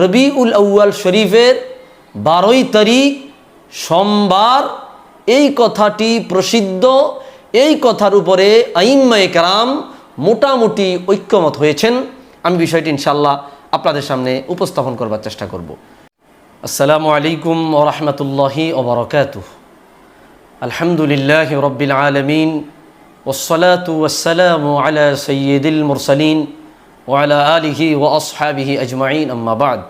রবি উল আউ্য়াল শরীফের বারোই তারিখ সোমবার এই কথাটি প্রসিদ্ধ, এই কথার উপরে আইম্মা কারাম মোটামুটি ঐক্যমত হয়েছেন। আমি বিষয়টি ইনশাল্লাহ আপনাদের সামনে উপস্থাপন করবার চেষ্টা করব। আসসালামু আলাইকুম ওরহমতুল্লাহি ওবরকাত আলহামদুলিল্লাহ রবিল আলমিন। ওসলাত ওসালাম আলা সৈয়দুল মুরসালিন। ওয়ালা আলিহি ও আসহাবিহি আজমাইন আম্মাবাদ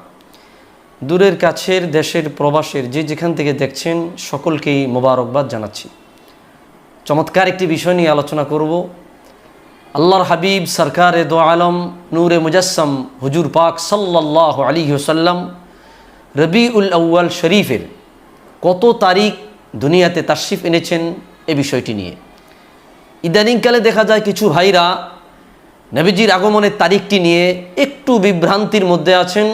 দূরের কাছের দেশের প্রবাসের যে যেখান থেকে দেখছেন, সকলকেই মোবারকবাদ জানাচ্ছি। চমৎকার একটি বিষয় নিয়ে আলোচনা করব। আল্লাহর হাবিব, সরকার এ দো আলম, নূরে মুজাসম হুজুর পাক সাল্লাহ আলী হুসাল্লাম রবি উল আউ্য়াল শরীফের কত তারিখ দুনিয়াতে তাশিফ এনেছেন এ বিষয়টি নিয়ে। ইদানিংকালে দেখা যায় কিছু ভাইরা নবীজির আগমনের তারিখটি নিয়ে একটু বিভ্রান্তির মধ্যে আছেন।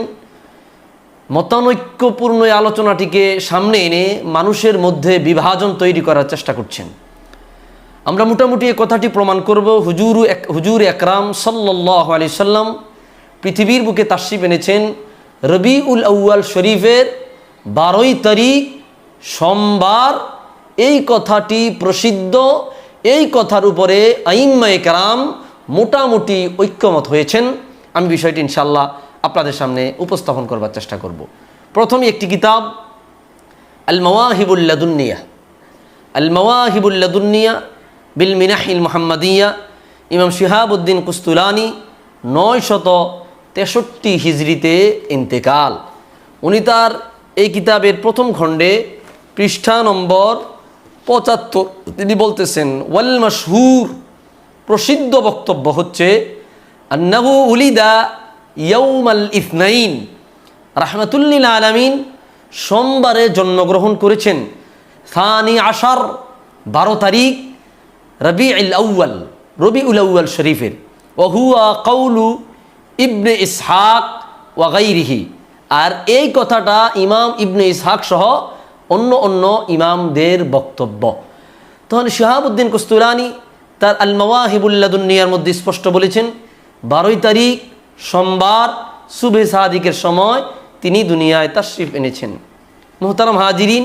মতানৈক্যপূর্ণ আলোচনাটিকে সামনে এনে মানুষের মধ্যে বিভাজন তৈরি করার চেষ্টা করছেন। আমরা মোটামুটি এ কথাটি প্রমাণ করব, হুজুর হুজুর একরাম সাল্লাহ আলি সাল্লাম পৃথিবীর বুকে তাশরিফ এনেছেন রবি উল আউয়াল শরীফের বারোই তারিখ সোমবার এই কথাটি প্রসিদ্ধ, এই কথার উপরে আইম্মা একরাম মোটামুটি ঐক্যমত হয়েছেন, আমি বিষয়টি ইনশাল্লাহ আপনাদের সামনে উপস্থাপন করবার চেষ্টা করব। প্রথমে একটি কিতাব আল মওয়াহিবুল্লাদুন্নিয়া আল মওয়াহিবুল্লাদুন্নিয়া বিল মিনাহিল মোহাম্মদিয়া, ইমাম শিহাবুদ্দিন কুস্তুলানি নয় শত তেষট্টি হিজড়িতে ইন্তেকাল। উনি তার এই কিতাবের প্রথম খণ্ডে পৃষ্ঠা নম্বর পঁচাত্তর, তিনি বলতেছেন ওয়াল মশহুর প্রসিদ্ধ বক্তব্য হচ্ছে, আন্নাহু উলিদা ইয়ৌমাল ইসনাইন রাহমাতুল্লিল আলামিন সোমবারে জন্মগ্রহণ করেছেন। সানি আশার বারো তারিখ রবি ইল আউ্য়াল রবি উল আউ্য়াল শরীফের। ওহুয়া কৌলু ইবনে ইসহাক ওয়াগাইরিহি আর এই কথাটা ইমাম ইবনে ইসহাক সহ অন্য অন্য ইমামদের বক্তব্য। তখন শাহাবুদ্দিন কস্তুরানি তার আল দুনিয়ার মধ্যে স্পষ্ট বলেছেন, বারোই তারিখ সোমবার সুবে সাহাদিকের সময় তিনি দুনিয়ায় তার শিফ এনেছেন। মোহতারম হাজিরিন,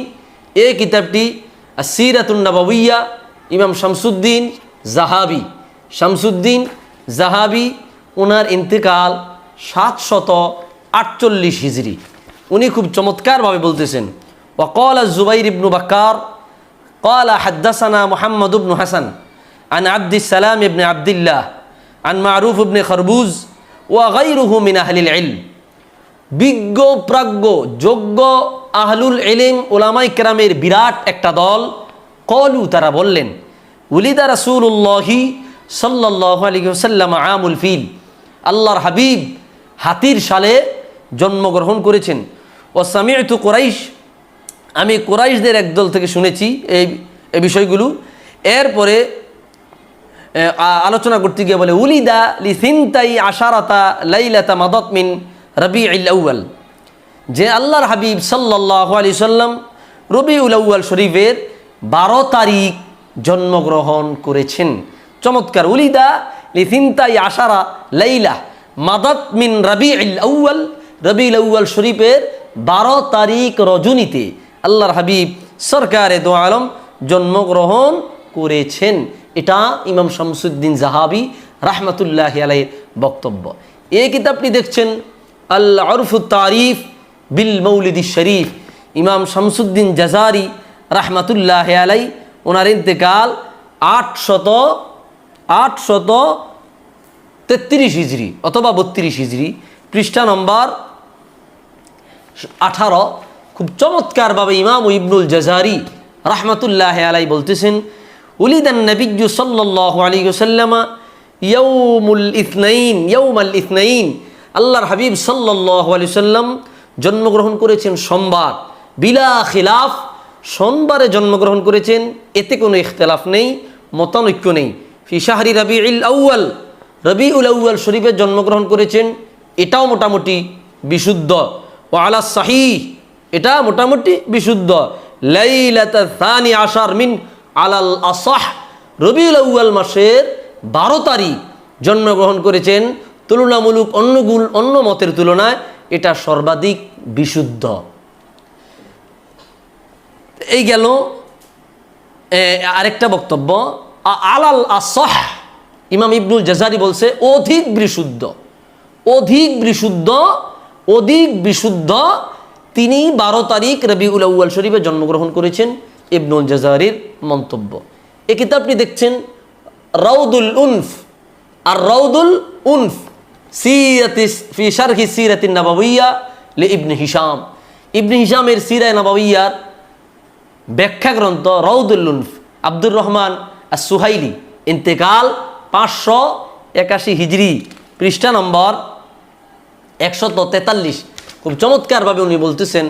এ কিতাবটি সিরাতুন্নাবাবইয়া ইমাম শামসুদ্দিন জাহাবি। শামসুদ্দিন জাহাবি ওনার ইন্তেকাল সাতশত আটচল্লিশ হিজড়ি উনি খুব চমৎকারভাবে বলতেছেন ওকল জুবাইর ইবনু বাক্কার কলা হাদ্দাসানা মোহাম্মদ ইবনু হাসান। আন আব্দি সালাম ইবনে আবদুল্লাহ আন মারুফ ইবনে খরবুজ ওয়া গাইরুহু মিন আহলিল ইলম বিজ্ঞ, প্রাজ্ঞ, যোগ্য আহলুল এলিম ওলামাই কেরামের বিরাট একটা দল কলু তারা বললেন, উলিদা রাসুল্লাহি সাল্লাহ আলিহসাল্লাম আমুল ফিল। আল্লাহর হাবিব হাতির সালে জন্মগ্রহণ করেছেন। ও সামিয়তু কোরাইশ, আমি কোরাইশদের একদল থেকে শুনেছি এই বিষয়গুলো। এরপরে আলোচনা করতে গিয়ে বলে, উলিদা লি সিনতাই আশারাতা লাইলাতা মাদত মিন রবি আউ্য়াল। যে আল্লাহর হাবিব সাল্লাহ আলি সাল্লাম রবি আউ্য়াল শরীফের বারো তারিখ জন্মগ্রহণ করেছেন। চমৎকার, উলিদা লি সিনতাই আশারা লাইলা মাদত মিন রবি আউ্য়াল। রবি আউ্য়াল শরীফের বারো তারিখ রজনীতে আল্লাহর হাবিব সরকারে দো আলম জন্মগ্রহণ করেছেন। এটা ইমাম শামসুদ্দিন জাহাবি রাহমাতুল্লাহ আলাইয়ের বক্তব্য। এই কিতাবটি দেখছেন আল আরফু তারিফ বিল মৌলিদি শরীফ। ইমাম শামসুদ্দিন জাজারি রাহমাতুল্লাহ আলাই ওনার ইন্তেকাল আটশত আটশত তেত্রিশ হিজড়ি অথবা বত্রিশ হিজড়ি পৃষ্ঠা নম্বর আঠারো। খুব চমৎকারভাবে ইমাম ইবনুল জাজারি রাহমাতুল্লাহ আলাই বলতেছেন উলিদান নবিজ্জু সাল্লাহ আলী সাল্লামা ইয়ৌমুল ইথনাইন ইয়ৌমাল ইথনাইন আল্লাহর হাবিব সাল্লাহ সাল্লাম জন্মগ্রহণ করেছেন সোমবার। বিলা খিলাফ, সোমবারে জন্মগ্রহণ করেছেন, এতে কোনো ইখতলাফ নেই, মতানৈক্য নেই। ফি শাহরি রবি ইল আউ্য়াল রবি উল আউ্য়াল শরীফে জন্মগ্রহণ করেছেন, এটাও মোটামুটি বিশুদ্ধ। ও আলা সাহি এটা মোটামুটি বিশুদ্ধ। লাইলাতা সানি আশার মিন আলাল আসাহ, রবিউল আউ্য়াল মাসের বারো তারিখ জন্মগ্রহণ করেছেন। তুলনামূলক অন্যগুল অন্য মতের তুলনায় এটা সর্বাধিক বিশুদ্ধ। এই গেল আরেকটা বক্তব্য। আলাল আসহ, ইমাম ইবনুল জাজারি বলছে, অধিক বিশুদ্ধ। অধিক বিশুদ্ধ অধিক বিশুদ্ধ, তিনি বারো তারিখ রবিউল আউ্য়াল শরীফে জন্মগ্রহণ করেছেন। ইবনুল জাজারির মন্তব্য। এই কিতাবটি দেখছেন রাউদুল উনফ। আর রাউদুল উনফ সিরাতি ফি শারহি সিরাতিন লি ইবনে হিশাম। ইবনে হিশামের সিরায় নাবাবিয়ার ব্যাখ্যা গ্রন্থ রৌদুল্লুনফ আব্দুর রহমান আর সুহাইলি ইন্তেকাল পাঁচশো একাশি হিজড়ি পৃষ্ঠা নম্বর একশত তেতাল্লিশ। খুব চমৎকারভাবে উনি বলতেছেন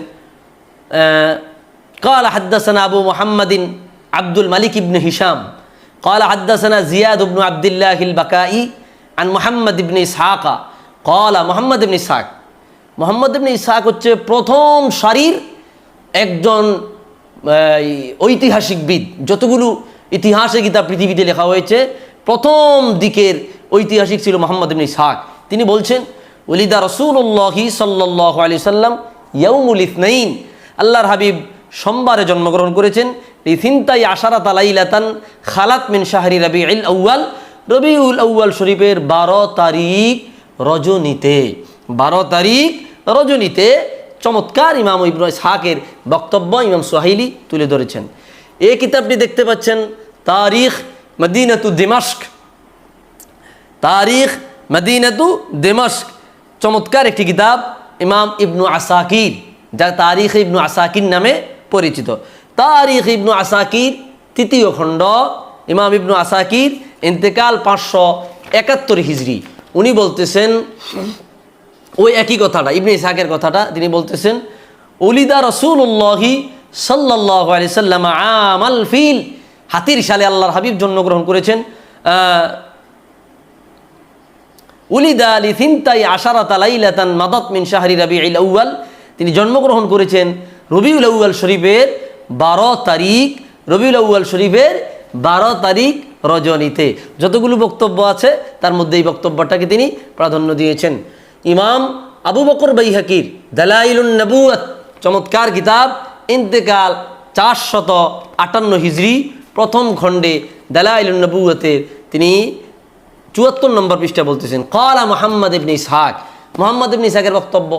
قال حدثنا أبو محمد عبد الملك بن هشام قال حدثنا زياد بن عبد الله البكائي عن محمد بن إسحاق قال محمد بن إسحاق মোহাম্মদ ইবনে ইসহাক হচ্ছে প্রথম সারির একজন এই, ঐতিহাসিকবিদ যতগুলো ইতিহাসে গীতা পৃথিবীতে লেখা হয়েছে প্রথম দিকের ঐতিহাসিক ছিল মোহাম্মদ ইবনে ইসহাক তিনি বলছেন ওলিদা রসুল্লাহি সাল্লাহ আলি সাল্লাম ইয়ৌমুল ইসনাইন আল্লাহর হাবিব সোমবারে জন্মগ্রহণ করেছেন। রিথিনতাই আশারাত আলাইলাতান খালাত মিন শাহরি রবি ইল আউ্য়াল। রবিউল আউ্য়াল শরীফের বারো তারিখ রজনীতে, বারো তারিখ রজনীতে চমৎকার ইমাম ইবন ইসহাকের বক্তব্য ইমাম সোহাইলি তুলে ধরেছেন। এই কিতাবটি দেখতে পাচ্ছেন, তারিখ মদিনাতু দিমাস্ক তারিখ মদিনাতু দিমাস্ক চমৎকার একটি কিতাব ইমাম ইবনু আসাকির, যা তারিখ ইবনু আসাকির নামে পরিচিত। তারিখ ইবনু আসাকির তৃতীয় খণ্ড, ইমাম ইবনু আসাকির ইন্তেকাল পাঁচশো একাত্তর হিজড়ি উনি বলতেছেন, ওই একই কথাটা, ইবনে ইসাকের কথাটা তিনি বলতেছেন অলিদা রসুল্লাহি সাল্লাহ আলি সাল্লাম আমাল ফিল। হাতির সালে আল্লাহর হাবিব জন্মগ্রহণ করেছেন উলিদা আলী থিনতাই আশারাত আলাইলাতান মাদত মিন শাহরি রবি আউ্য়াল। তিনি জন্মগ্রহণ করেছেন রবিউল আউ্য়াল শরীফের বারো তারিখ, রবিউল আউ্য়াল শরীফের বারো তারিখ রজনীতে। যতগুলো বক্তব্য আছে, তার মধ্যে এই বক্তব্যটাকে তিনি প্রাধান্য দিয়েছেন। ইমাম আবু বকর বাইহাকির দালাইলুন নবুয়াত চমৎকার কিতাব, ইন্তেকাল চারশত আটান্ন হিজড়ি প্রথম খণ্ডে দালাইলুন নবুয়াতের তিনি চুয়াত্তর নম্বর পৃষ্ঠা বলতেছেন। কলা মোহাম্মদ ইবনে ইসহাক মোহাম্মদ ইবনে ইসহাকের বক্তব্য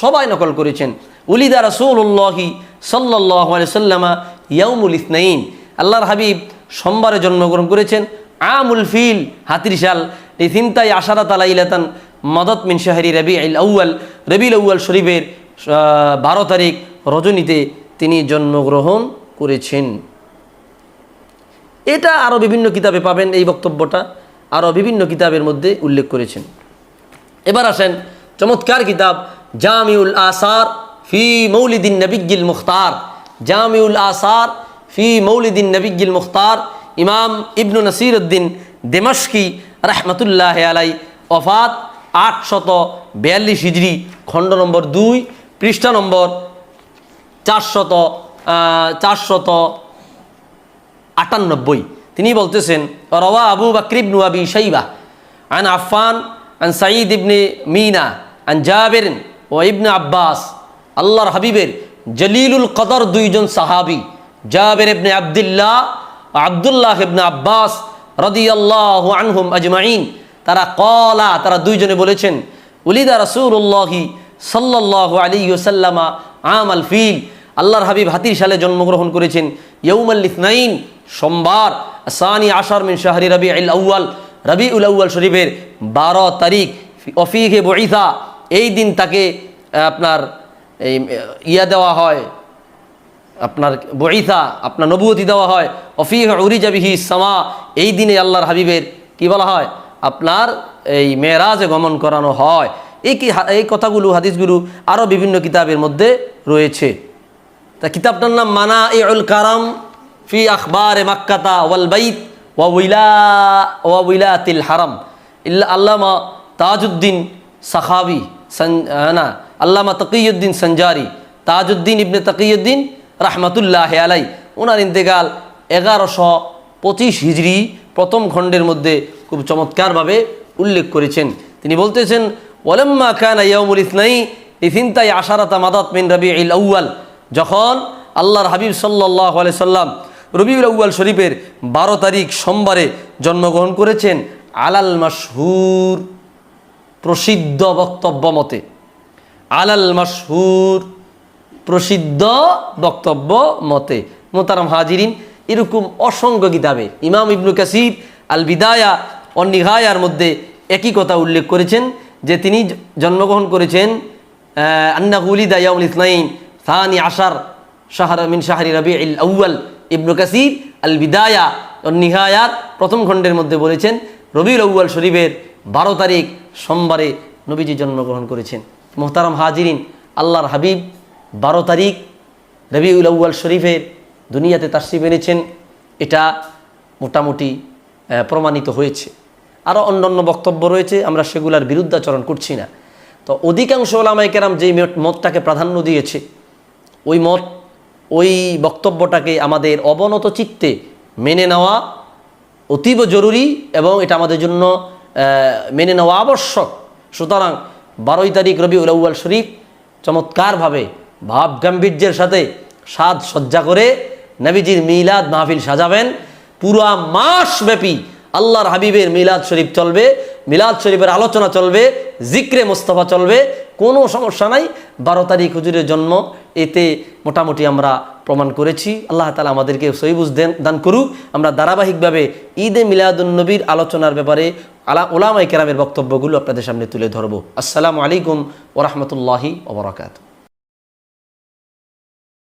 সবাই নকল করেছেন। উলিদা রসুল্লাহি সাল্লাহ সাল্লামা ইয়াউমুল ইসনাইন। আল্লাহর হাবিব সোমবারে জন্মগ্রহণ করেছেন। আমুল ফিল, হাতির শাল রিথিনতাই আশারাত আলাইলাতান মদত মিন শাহরি রবি আল আউ্য়াল। রবিল আউ্য়াল শরীফের বারো তারিখ রজনীতে তিনি জন্মগ্রহণ করেছেন। এটা আরও বিভিন্ন কিতাবে পাবেন এই বক্তব্যটা। আরও বিভিন্ন কিতাবের মধ্যে উল্লেখ করেছেন। এবার আসেন চমৎকার কিতাব, জামিউল আসার ফি মৌলিদিন নবিগিল মুখতার। জামিউল আসার ফি মৌলিদিন নবিগিল মুখতার। ইমাম ইবনু নসির উদ্দিন দেমস্কি রহমতুল্লাহ আলাই অফাত আটশত বিয়াল্লিশ হিজড়ি খণ্ড নম্বর দুই, পৃষ্ঠা নম্বর চারশত চারশত আটানব্বই। তিনি বলতেছেন, রওয়া আবু বকর ইবনু আবি শাইবা, আন আফফান, আন সাঈদ ইবনে মিনা আন ও ইবনে আব্বাস, আল্লাহর হাবিবের জলিলুল কদর দুইজন সাহাবি, জাবের ইবনে আবদুল্লাহ আবদুল্লাহ ইবনে আব্বাস রদিয়াল্লাহু আনহুম আজমাইন। তারা কলা তারা দুইজনে বলেছেন, উলিদা রাসূলুল্লাহি সাল্লাল্লাহু আলাইহি ওয়াসাল্লামা আমাল ফিল। আল্লাহর হাবিব হাতির সালে জন্মগ্রহণ করেছেন ইয়ৌমাল ইসনাইন, সোমবার, সানি আশার মিন শাহরি রবি আল আউ্য়াল রবি উল আউ্য়াল শরীফের বারো তারিখ। অফিহে বইথা এই দিন তাকে আপনার এই ইয়া দেওয়া হয়, আপনার বইথা আপনার নবুয়তি দেওয়া হয়, অফিহ উরিজাবিহি সামা, এই দিনে আল্লাহর হাবিবের কি বলা হয়? আপনার এই মেয়েরাজে গমন করানো হয়। এই কি এই কথাগুলো, হাদিসগুলো আরও বিভিন্ন কিতাবের মধ্যে রয়েছে। তা কিতাবটার নাম মানা এ উল কারাম ফি আখবার মাক্কাতা ওয়াল বাইত ওয়া উইলা, ওয়া হারাম। ইল্লা আল্লামা তাজউদ্দিন সাখাবি। না, আল্লামা তকিউদ্দিন সঞ্জারি, তাজউদ্দিন ইবনে তকিউদ্দিন রাহমাতুল্লাহ আলাই ওনার ইন্তেকাল এগারোশো পঁচিশ হিজড়ি প্রথম খণ্ডের মধ্যে খুব চমৎকারভাবে উল্লেখ করেছেন। তিনি বলতেছেন, ওয়ালাম্মা কানা ইয়াউমুল ইসনাই ইফিনতাই আশারাতা মাদাত মিন রবি ইল আউ্য়াল। যখন আল্লাহর হাবিব সাল্লাহ সাল্লাম রবিউল আউ্য়াল শরীফের বারো তারিখ সোমবারে জন্মগ্রহণ করেছেন, আলাল মাসহুর প্রসিদ্ধ বক্তব্য মতে। আলাল মাসহুর প্রসিদ্ধ বক্তব্য মতে। মোতারাম হাজিরিন, এরকম অসংখ্য কিতাবে ইমাম ইবনু কাসির আল বিদায়া ও নিহায়ার মধ্যে একই কথা উল্লেখ করেছেন, যে তিনি জন্মগ্রহণ করেছেন আন্না হুলিদা ইয়াউল ইসনাইন, সানি আশার শাহর মিন শাহরি রবি ইল আউ্য়াল। ইবনু কাসির আল বিদায়া ও নিহায়ার প্রথম খণ্ডের মধ্যে বলেছেন, রবিউল আউ্য়াল শরীফের বারো তারিখ সোমবারে নবীজি জন্মগ্রহণ করেছেন। মোহতারাম হাজিরিন, আল্লাহর হাবিব, বারো তারিখ রবিউল আউ্য়াল শরীফের দুনিয়াতে তাসরিফ এনেছেন। এটা মোটামুটি প্রমাণিত হয়েছে। আরও অন্যান্য বক্তব্য রয়েছে, আমরা সেগুলার বিরুদ্ধাচরণ করছি না। তো অধিকাংশ ওলামাই কেরাম যেই মত- মতটাকে প্রাধান্য দিয়েছে, ওই মত, ওই বক্তব্যটাকে আমাদের অবনত চিত্তে মেনে নেওয়া অতীব জরুরি এবং এটা আমাদের জন্য মেনে নেওয়া আবশ্যক। সুতরাং বারোই তারিখ রবি উলাউল শরীফ চমৎকারভাবে ভাব গাম্ভীর্যের সাথে সাজ সজ্জা করে নবীজির মিলাদ মাহফিল সাজাবেন। পুরা মাস ব্যাপী আল্লাহর হাবিবের মিলাদ শরীফ চলবে, মিলাদ শরীফের আলোচনা চলবে, জিক্রে মোস্তফা চলবে। কোনো সমস্যা নাই। বারো তারিখ হুজুরের জন্ম, এতে মোটামুটি আমরা প্রমাণ করেছি। আল্লাহ তালা আমাদেরকে সহিবুজ দেন দান করুক। আমরা ধারাবাহিকভাবে ঈদে মিলাদুন্নবীর আলোচনার ব্যাপারে আলা ওলামাই কেরামের বক্তব্যগুলো আপনাদের সামনে তুলে ধরবো। আসসালামু আলাইকুম ওরহমতুল্লাহি ওবরাকাতু